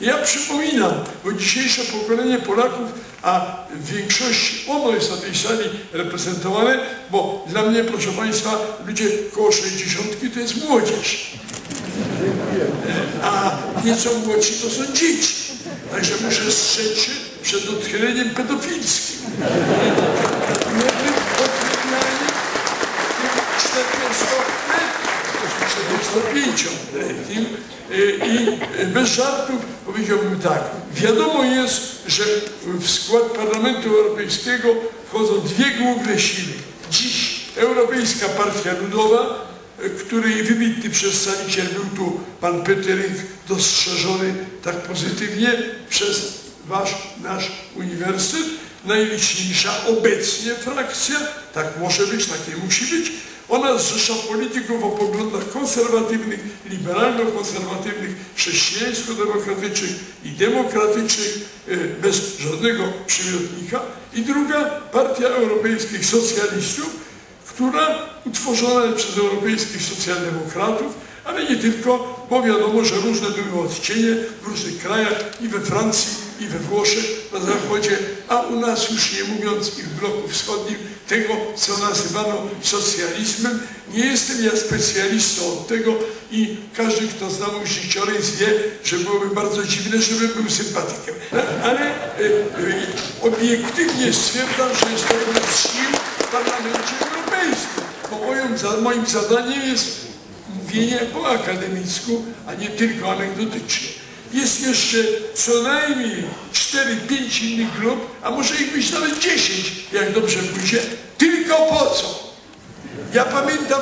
Ja przypominam, bo dzisiejsze pokolenie Polaków, a w większości ono jest na tej sali reprezentowane, bo dla mnie, proszę Państwa, ludzie koło 60 to jest młodzież, a nieco młodsi to są dzieci. Także muszę strzec się przed odchyleniem pedofilskim. Jednym odchyleniem 45-letnim i bez żartów powiedziałbym tak. Wiadomo jest, że w skład Parlamentu Europejskiego wchodzą dwie główne siły. Dziś Europejska Partia Ludowa, której wybitny przedstawiciel był tu pan Peteryk dostrzeżony tak pozytywnie przez wasz, nasz uniwersytet, najliczniejsza obecnie frakcja, tak może być, tak nie musi być, ona zrzesza polityków o poglądach konserwatywnych, liberalno-konserwatywnych, chrześcijańsko-demokratycznych i demokratycznych, e, bez żadnego przymiotnika. I druga, Partia Europejskich Socjalistów, która utworzona jest przez europejskich socjaldemokratów, ale nie tylko, bo wiadomo, że różne były odcienie w różnych krajach i we Francji, i we Włoszech, na zachodzie, a u nas już nie mówiąc i w bloku wschodnim, tego, co nazywano socjalizmem. Nie jestem ja specjalistą od tego i każdy, kto zna mój życiorys wie, że byłoby bardzo dziwne, żebym był sympatykiem. Ale e, e, obiektywnie stwierdzam, że jest to jedna z sił w Parlamencie Europejskim, bo moim, moim zadaniem jest mówienie po akademicku, a nie tylko anegdotycznie. Jest jeszcze co najmniej 4-5 innych grup, a może ich być nawet 10, jak dobrze pójdzie, tylko po co? Ja pamiętam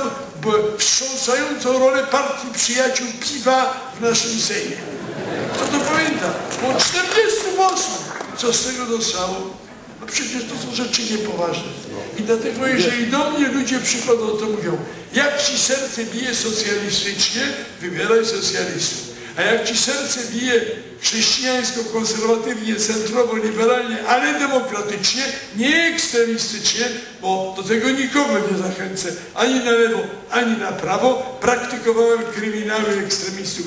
wstrząsającą rolę partii przyjaciół piwa w naszym Sejmie. Kto to pamięta? Było 40 posłów. Co z tego dostało? No przecież to są rzeczy niepoważne. I dlatego jeżeli do mnie ludzie przychodzą, to mówią, jak ci serce bije socjalistycznie, wybieraj socjalistów. A jak ci serce bije chrześcijańsko-konserwatywnie, centrowo-liberalnie, ale demokratycznie, nie ekstremistycznie, bo do tego nikogo nie zachęcę, ani na lewo, ani na prawo, praktykowałem kryminały ekstremistów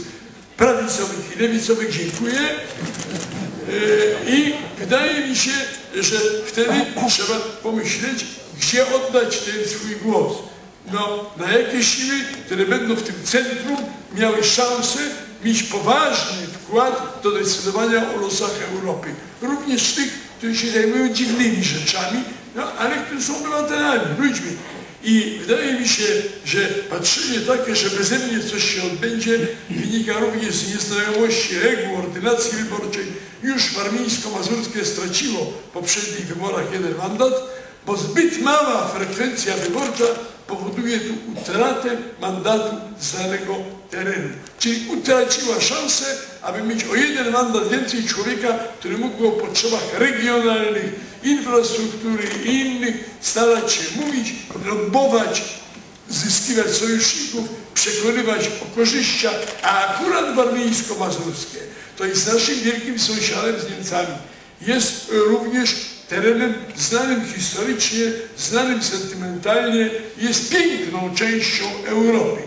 prawicowych i lewicowych, dziękuję. E, I wydaje mi się, że wtedy trzeba pomyśleć, gdzie oddać ten swój głos. No, na jakieś siły, które będą w tym centrum miały szansę mieć poważny wkład do decydowania o losach Europy. Również tych, którzy się zajmują dziwnymi rzeczami, no, ale którzy są obywatelami, ludźmi. I wydaje mi się, że patrzenie takie, że beze mnie coś się odbędzie, wynika również z nieznajomości reguł ordynacji wyborczej. Już warmińsko-mazurskie straciło w poprzednich wyborach jeden mandat, bo zbyt mała frekwencja wyborcza powoduje tu utratę mandatu z danego terenu. Czyli utraciła szansę, aby mieć o jeden mandat więcej człowieka, który mógłby o potrzebach regionalnych, infrastruktury i innych starać się mówić, lobbować, zyskiwać sojuszników, przekonywać o korzyściach, a akurat warmińsko-mazurskie to jest naszym wielkim sąsiadem z Niemcami. Jest również terenem znanym historycznie, znanym sentymentalnie, jest piękną częścią Europy.